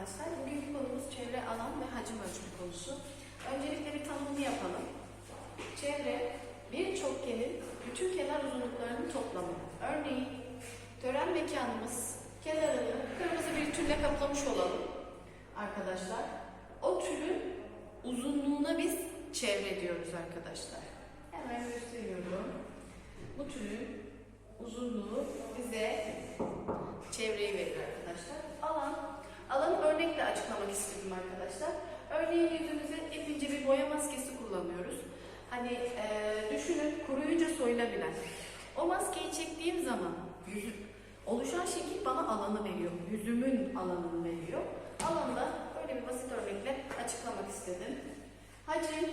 arkadaşlar. Bugünkü konumuz çevre alan ve hacim ölçümü konusu. Öncelikle bir tanımını yapalım. Çevre, bir çokgenin bütün kenar uzunluklarının toplamı. Örneğin, tören mekanımız kenarını kırmızı bir tülle kaplamış olalım arkadaşlar. O tülün uzunluğuna biz çevre diyoruz arkadaşlar. Hemen gösteriyorum. Bu tülün uzunluğu bize çevreyi verir arkadaşlar. Alan, alanı örnekle açıklamak istedim arkadaşlar. Örneğin yüzümüze ipince bir boya maskesi kullanıyoruz. Hani eee, düşünün kuruyunca soyulabilen. O maskeyi çektiğim zaman yüzüm, oluşan şekil bana alanı veriyor. Yüzümün alanını veriyor. Alanı da böyle bir basit örnekle açıklamak istedim. Hacim,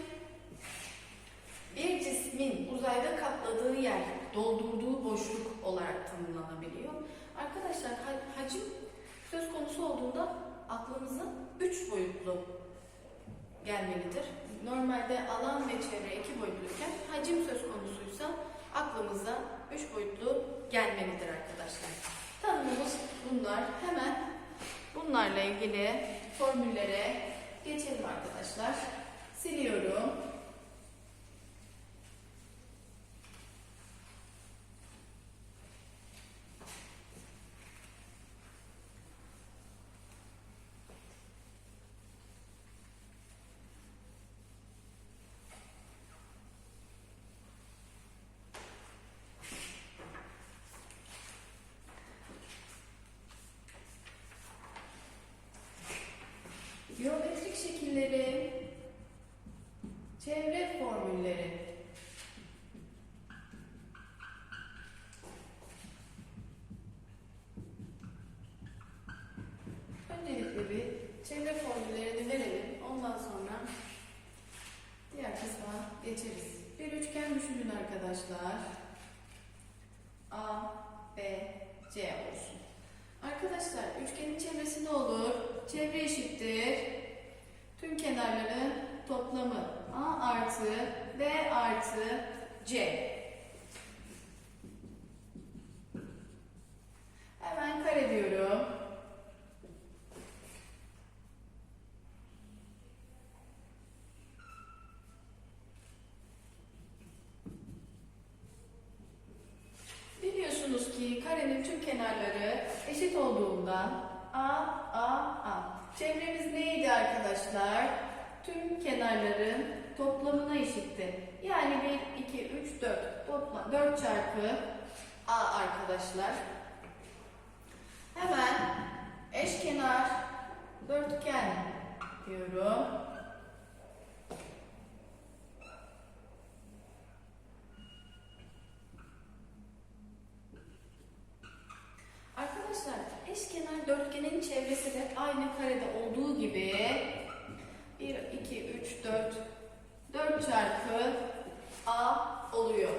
bir cismin uzayda kapladığı yer, doldurduğu boşluk olarak tanımlanabiliyor. Arkadaşlar ha- hacim söz konusu olduğunda aklımıza üç boyutlu gelmelidir. Normalde alan ve çevre iki boyutluyken hacim söz konusuysa aklımıza üç boyutlu gelmelidir arkadaşlar. Tanımımız bunlar. Hemen bunlarla ilgili formüllere geçelim arkadaşlar. Siliyorum. Şekilleri, çevre formülleri. Öncelikle bir çevre formüllerini verelim. Ondan sonra diğer kısma geçeriz. Bir üçgen düşünün arkadaşlar. A, B, C olsun. Arkadaşlar üçgenin çevresi ne olur? Çevre eşittir. Tüm kenarların toplamı A artı B artı C. Hemen kare diyorum. Biliyorsunuz ki karenin tüm kenarları eşit olduğundan A, A, A. Çevremiz neydi arkadaşlar? Tüm kenarların toplamına eşitti. Yani 1, 2, 3, 4. Toplam 4 çarpı A arkadaşlar. Hemen eşkenar dörtgen diyorum. Arkadaşlar eşkenar dörtgenin çevresi de aynı karede olduğu gibi 1, 2, 3, 4 4 çarpı A oluyor.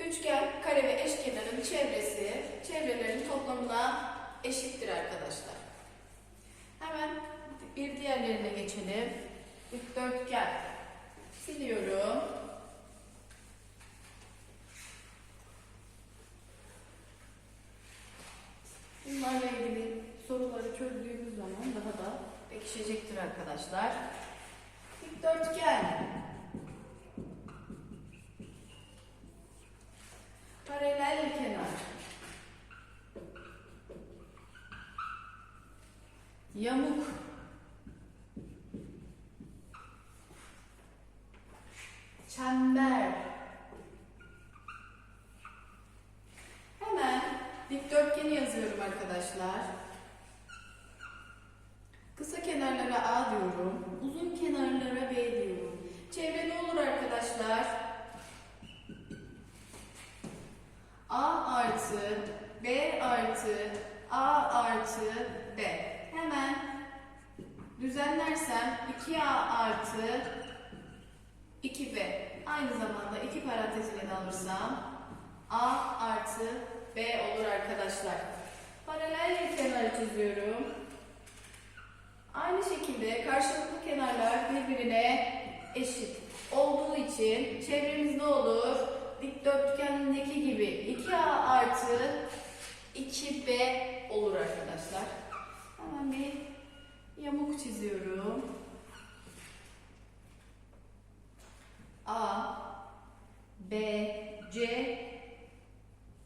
Üçgen, kare ve eşkenarın çevresi çevrelerin toplamına eşittir arkadaşlar. Hemen bir diğerlerine geçelim. Dikdörtgen. Siliyorum. Bunlarla ilgili soruları çözdüğümüz zaman daha da pekişecektir arkadaşlar. Dikdörtgen. Paralel kenar. Yamuk. Çember. Hemen dikdörtgeni yazıyorum arkadaşlar. Kısa kenarlara A diyorum. Uzun kenarlara B diyorum. Çevre ne olur arkadaşlar? A artı B artı A artı B. Hemen düzenlersem 2A artı 2B. Aynı zamanda iki parantezine de alırsam A artı B olur arkadaşlar. Paralel bir kenar çiziyorum. Aynı şekilde karşılıklı kenarlar birbirine eşit olduğu için çevremiz ne olur? Dikdörtgendeki gibi 2A artı 2B olur arkadaşlar. Hemen bir yamuk çiziyorum. A, B, C,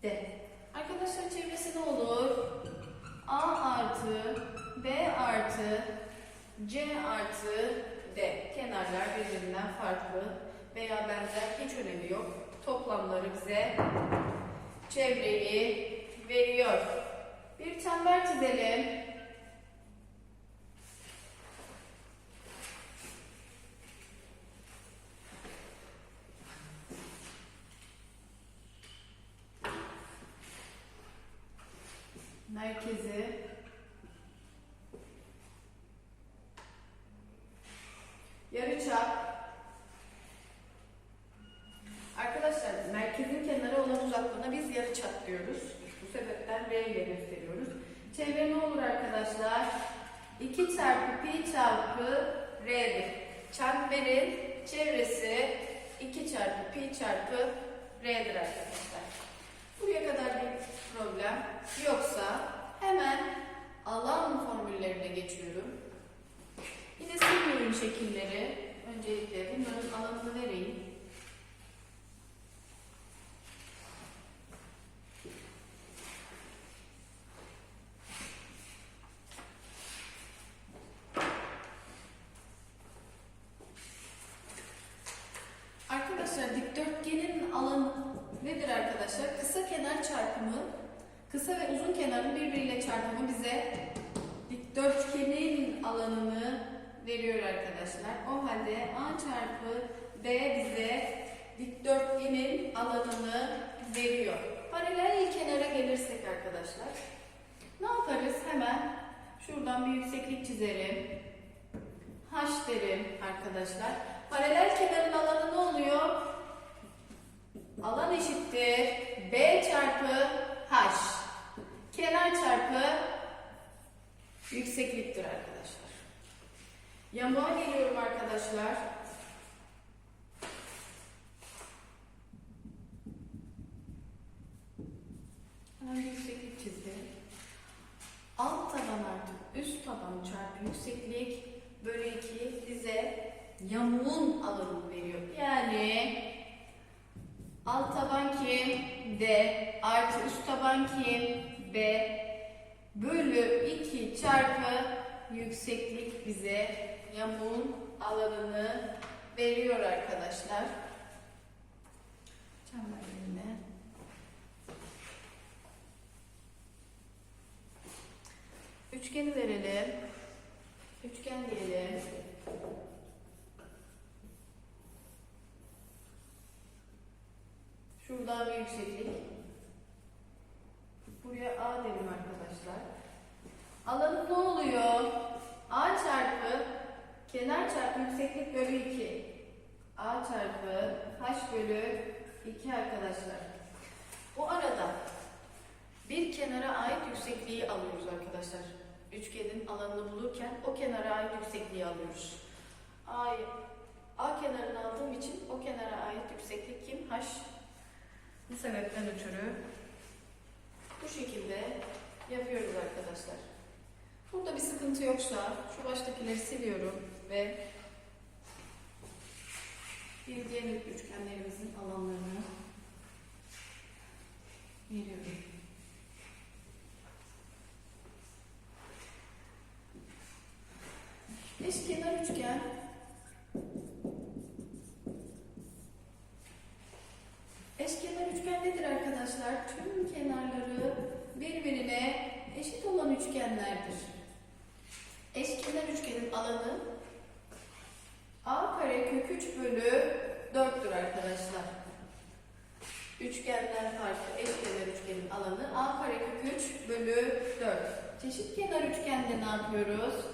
D. Arkadaşlar çevresi ne olur? A artı, B artı, C artı D. Kenarlar birbirinden farklı veya benzer hiç önemi yok. Toplamları bize çevreyi veriyor. Bir çember çizelim. Merkezi yarıçap Arkadaşlar merkezin kenarı olan uzaklığına biz yarıçap diyoruz. Bu sebepten R ile gösteriyoruz. Çevre ne olur arkadaşlar? 2 çarpı pi çarpı R'dir. Çemberin çevresi 2 çarpı pi çarpı R'dir arkadaşlar. Buraya kadar bir problem yoksa hemen alan formüllerine geçiyorum. Yine silmiyorum şekilleri. Öncelikle bunların alanını vereyim. Dikdörtgenin alanı nedir arkadaşlar? Kısa kenar çarpımı, kısa ve uzun kenarın birbiriyle çarpımı bize dikdörtgenin alanını veriyor arkadaşlar. O halde A çarpı B bize dikdörtgenin alanını veriyor. Paralel kenara gelirsek arkadaşlar ne yaparız? Hemen şuradan bir yükseklik çizerim. H derim arkadaşlar. Paralel kenarın alanı ne oluyor? Alan eşittir B çarpı H. Kenar çarpı yüksekliktir arkadaşlar. Yamuğa geliyorum arkadaşlar. Hemen bir yükseklik çizdim. Alt taban artı üst taban çarpı yükseklik bölü 2 bize yamuğun alanını veriyor. Yani alt taban kim? D artı üst taban kim? B bölü 2 çarpı yükseklik bize yamuğun alanını veriyor arkadaşlar. Çemberlerine. Üçgeni verelim. Üçgen diyelim. Şuradan bir yükseklik. Buraya A dedim arkadaşlar. Alanı ne oluyor? A çarpı kenar çarpı yükseklik bölü 2. A çarpı H bölü 2 arkadaşlar. Bu arada bir kenara ait yüksekliği alıyoruz arkadaşlar. Üçgenin alanını bulurken o kenara ait yüksekliği alıyoruz. A, A kenarını aldığım için o kenara ait yükseklik kim? H. Bu sebepten ötürü bu şekilde yapıyoruz arkadaşlar. Burada bir sıkıntı yoksa şu baştakileri siliyorum ve bir diğer üçgenlerimizin alanlarını veriyorum. Eşkenar üçgen Eşkenar üçgen nedir arkadaşlar? Tüm kenarları birbirine eşit olan üçgenlerdir. Eşkenar üçgenin alanı a kare kök 3 bölü 4'tür arkadaşlar. Üçgenden farklı eşkenar üçgenin alanı a kare kök 3 bölü 4. Çeşit kenar üçgende ne yapıyoruz?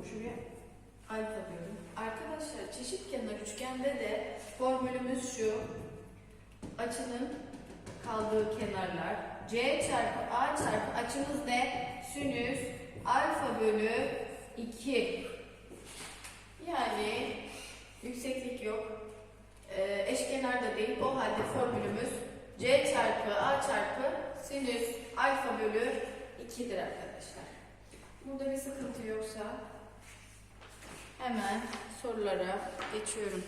diyorum şuraya alfa diyorum. Arkadaşlar çeşit kenar üçgende de formülümüz şu. Açının kaldığı kenarlar C çarpı A çarpı açımız ne? Sinüs alfa bölü 2. Yani yükseklik yok. Ee, eşkenar da değil. O halde formülümüz C çarpı A çarpı sinüs alfa bölü 2'dir arkadaşlar. Burada bir sıkıntı yoksa hemen sorulara geçiyorum.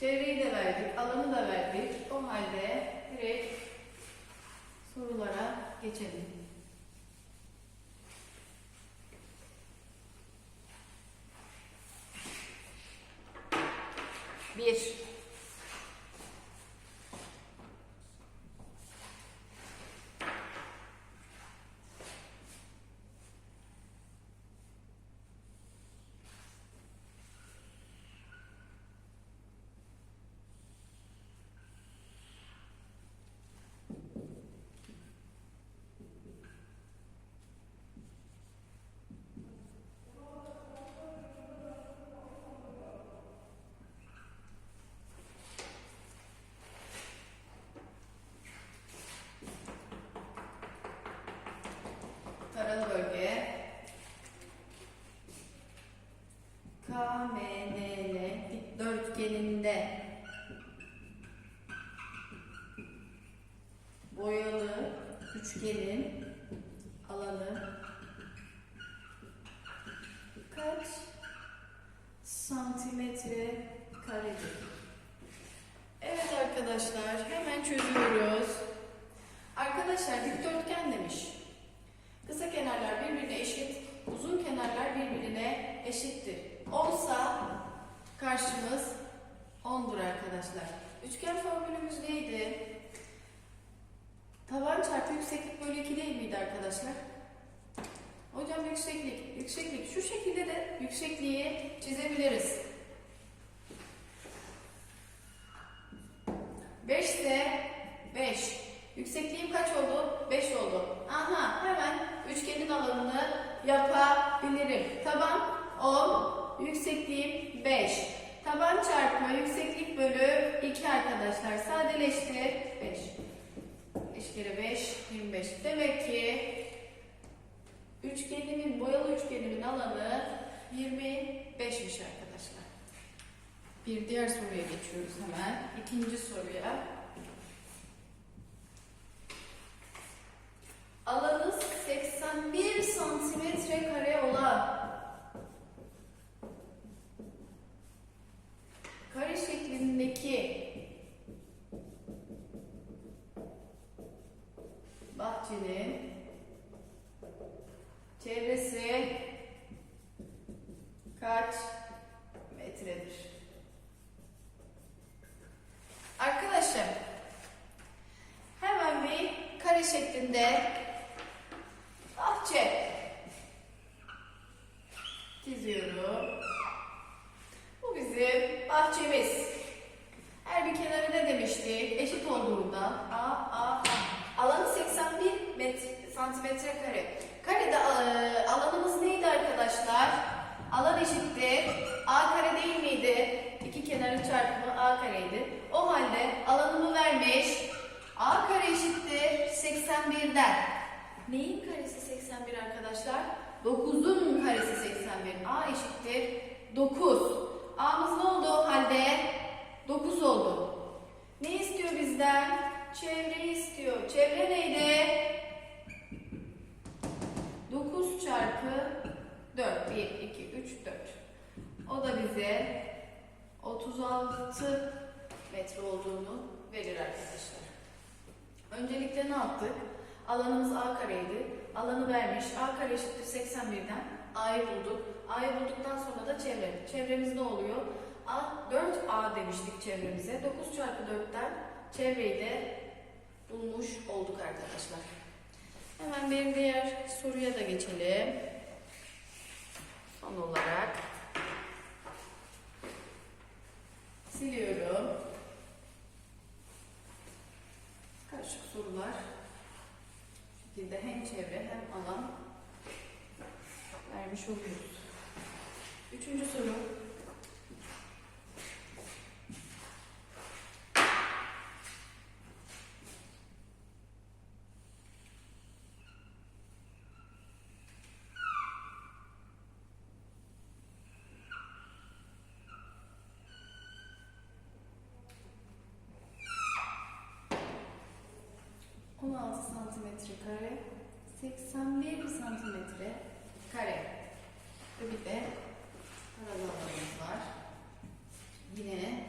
Çevreyi de verdik, alanı da verdik. O halde direkt sorulara geçelim. Bir. Taralı bölge. KMNL dikdörtgeninde boyalı üçgenin alanı kaç santimetre karedir? Evet arkadaşlar hemen çözüyoruz. Arkadaşlar dikdörtgen demiş. Kısa kenarlar birbirine eşit, uzun kenarlar birbirine eşittir. Olsa karşımız 10'dur arkadaşlar. Üçgen formülümüz neydi? Taban çarpı yükseklik bölü 2 değil miydi arkadaşlar? Hocam yükseklik, yükseklik. Şu şekilde de yüksekliği çizebiliriz. 5 ise 5. Yüksekliğim kaç oldu? 5 oldu. Aha hemen üçgenin alanını yapabilirim. Taban 10, yüksekliğim 5. Taban çarpma yükseklik bölü 2 arkadaşlar. Sadeleştir 5. 5 kere 5, 25. Demek ki üçgenimin, boyalı üçgenimin alanı 25'miş arkadaşlar. Bir diğer soruya geçiyoruz hemen. İkinci soruya. Alanı 81 santimetre kare olan kare şeklindeki bahçenin çevresi kaç metredir? Arkadaşlar hemen bir şeklinde bahçe çiziyorum. Bu bizim bahçemiz. Her bir kenarı ne demiştik? Eşit olduğunda A, A, A. Alanı 81 metre, santimetre kare. Karede alanımız neydi arkadaşlar? Alan eşittir. A kare değil miydi? İki kenarın çarpımı A kareydi. O halde alanımı vermiş. A kare eşittir 81'den. Neyin karesi 81 arkadaşlar? 9'un karesi 81. A eşittir 9. A'mız ne oldu o halde? 9 oldu. Ne istiyor bizden? Çevreyi istiyor. Çevre neydi? 9 çarpı 4. 1, 2, 3, 4. O da bize 36 metre olduğunu verir arkadaşlar. Öncelikle ne yaptık? Alanımız A kareydi. Alanı vermiş. A kare eşittir 81'den A'yı bulduk. A'yı bulduktan sonra da çevre. Çevremiz ne oluyor? A, 4A demiştik çevremize. 9 çarpı 4'ten çevreyi de bulmuş olduk arkadaşlar. Hemen bir diğer soruya da geçelim. Son olarak siliyorum. Karışık sorular. Bu şekilde hem çevre hem alan vermiş oluyoruz. Üçüncü soru. 16 santimetre kare 81 santimetre kare. Ve bir de alanımız var. Yine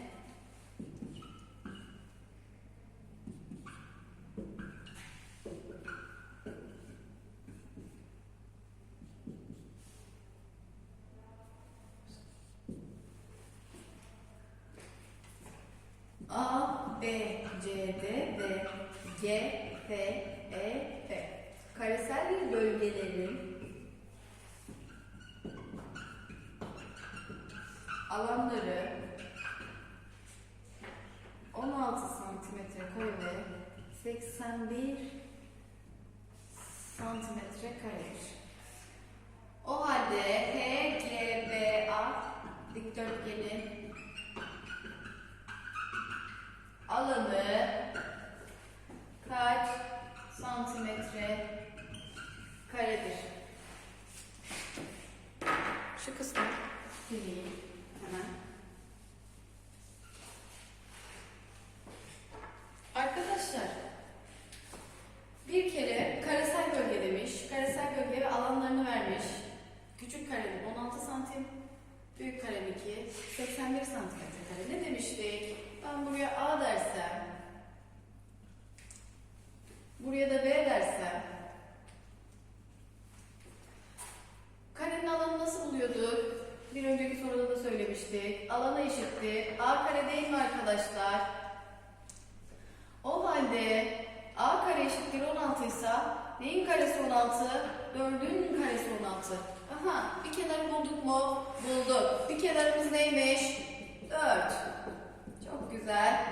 A, B, C, D, D, G, F, E, F. Karesel bir bölgelerin alanları santimetre karedir? Şu kısmı sileyim hemen. Arkadaşlar bir kere karesel bölge demiş. Karesel bölge ve alanlarını vermiş. Küçük karenin 16 santim, büyük karenin 2, 81 santimetre kare. Ne demiştik? Ben buraya A dersem, buraya da B dersem, karenin buluyorduk? Bir önceki soruda da söylemiştik. Alana eşittir. A kare değil mi arkadaşlar? O halde A kare eşittir 16 ise neyin karesi 16? 4'ün karesi 16. Aha bir kenarı bulduk mu? Bulduk. Bir kenarımız neymiş? 4. Çok güzel.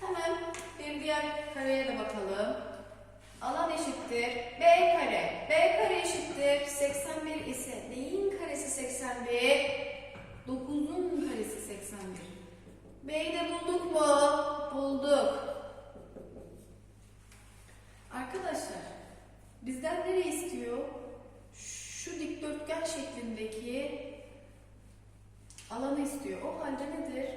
Hemen bir diğer kareye de bakalım. Alan eşittir. B kare. B kare eşittir. 81 ise neyin karesi 81? 9'un karesi 81. B'yi de bulduk. Arkadaşlar bizden nereye istiyor? Şu dikdörtgen şeklindeki alanı istiyor. O halde nedir?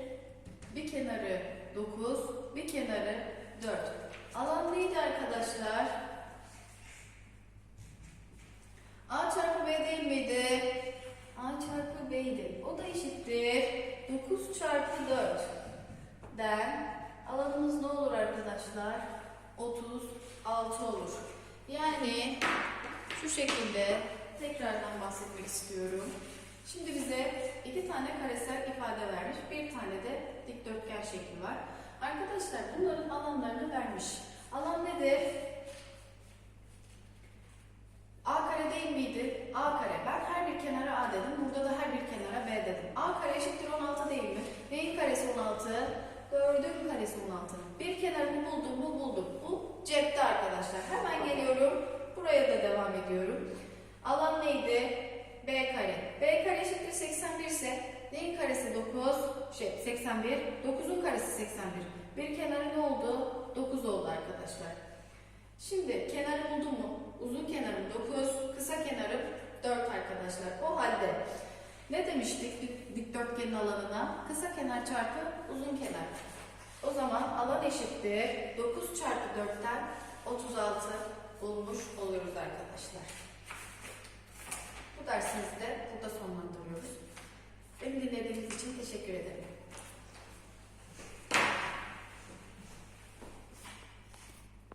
Bir kenarı 9, bir kenarı 4. Alan neydi arkadaşlar? A çarpı B değil miydi? A çarpı B'ydi. O da eşittir. 9 çarpı 4 den alanımız ne olur arkadaşlar? 36 olur. Yani şu şekilde tekrardan bahsetmek istiyorum. Şimdi bize iki tane karesel ifade vermiş, bir tane de dikdörtgen şekli var. Arkadaşlar bunların alanlarını vermiş. Alan nedir? A kare değil miydi? A kare. Ben her bir kenara A dedim. Burada da her bir kenara B dedim. A kare eşittir 16 değil mi? Neyin karesi 16? 4'ün karesi 16. Bir kenarını buldum mu buldum. Bu cepte arkadaşlar. Hemen geliyorum. Buraya da devam ediyorum. Alan neydi? B kare. B kare eşittir 81 ise neyin karesi 9? Şey 81. 9'un karesi 81. Bir kenarı ne oldu? 9 oldu arkadaşlar. Şimdi kenarı buldum mu? Uzun kenarım 9, kısa kenarım 4 arkadaşlar. O halde ne demiştik dik- dikdörtgenin alanına? Kısa kenar çarpı uzun kenar. O zaman alan eşittir 9 çarpı 4'ten 36 bulmuş oluyoruz arkadaşlar. Bu dersimizi de burada sonlandırıyoruz. Beni dinlediğiniz için teşekkür ederim.